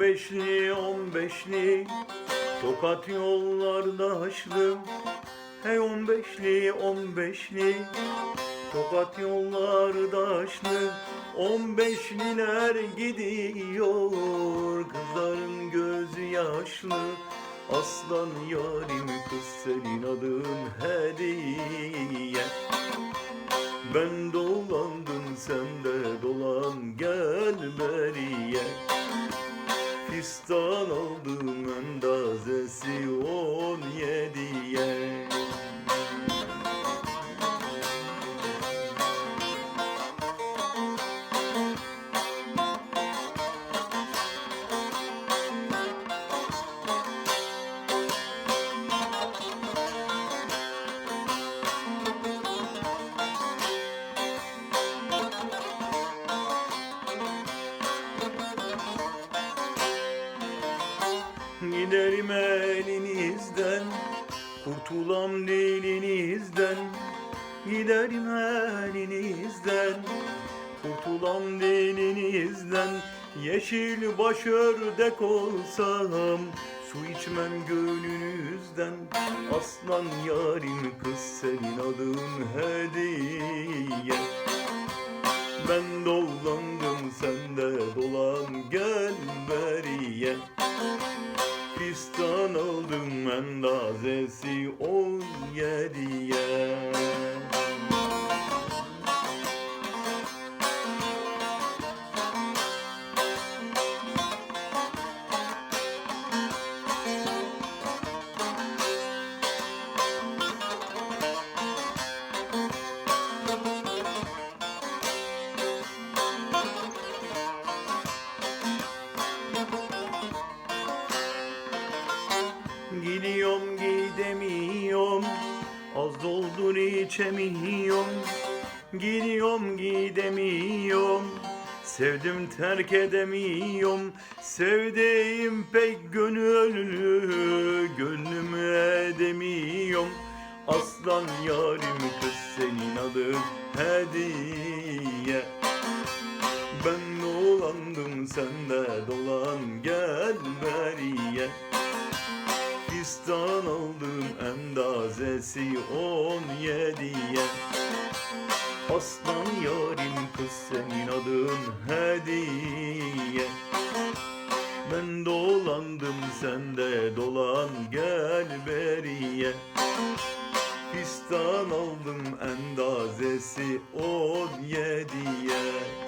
beşli on beşli Tokat yollarda haşlı Hey on beşli on beşli Tokat yollarda haşlı On beşliler gidiyor Kızların gözü yaşlı. Aslan yarim kız senin adın hediye. Ben dolandım Fistan aldım endazesi on yediye Giderim elinizden Kurtulam dilinizden Giderim elinizden. Kurtulam dilinizden Yeşil başördek olsam Su içmem gönlünüzden. Aslan yarim kız senin adın hediye. Ben dolandım sen de dolan gel beriye Fistan aldım endazesi on yediye doldur içemiyorum Gidiyorum gidemiyorum Sevdim terk edemiyorum Sevdiğim pek gönüllü Gönlümü edemiyorum Aslan yarim kız senin adın hediye. Ben dolandım sen de dolan gel beriye Fistan aldım endazesi on yediye. Aslan yarim kız senin adın hediye. Ben dolandım sen de dolan gel beriye. Fistan aldım endazesi on yediye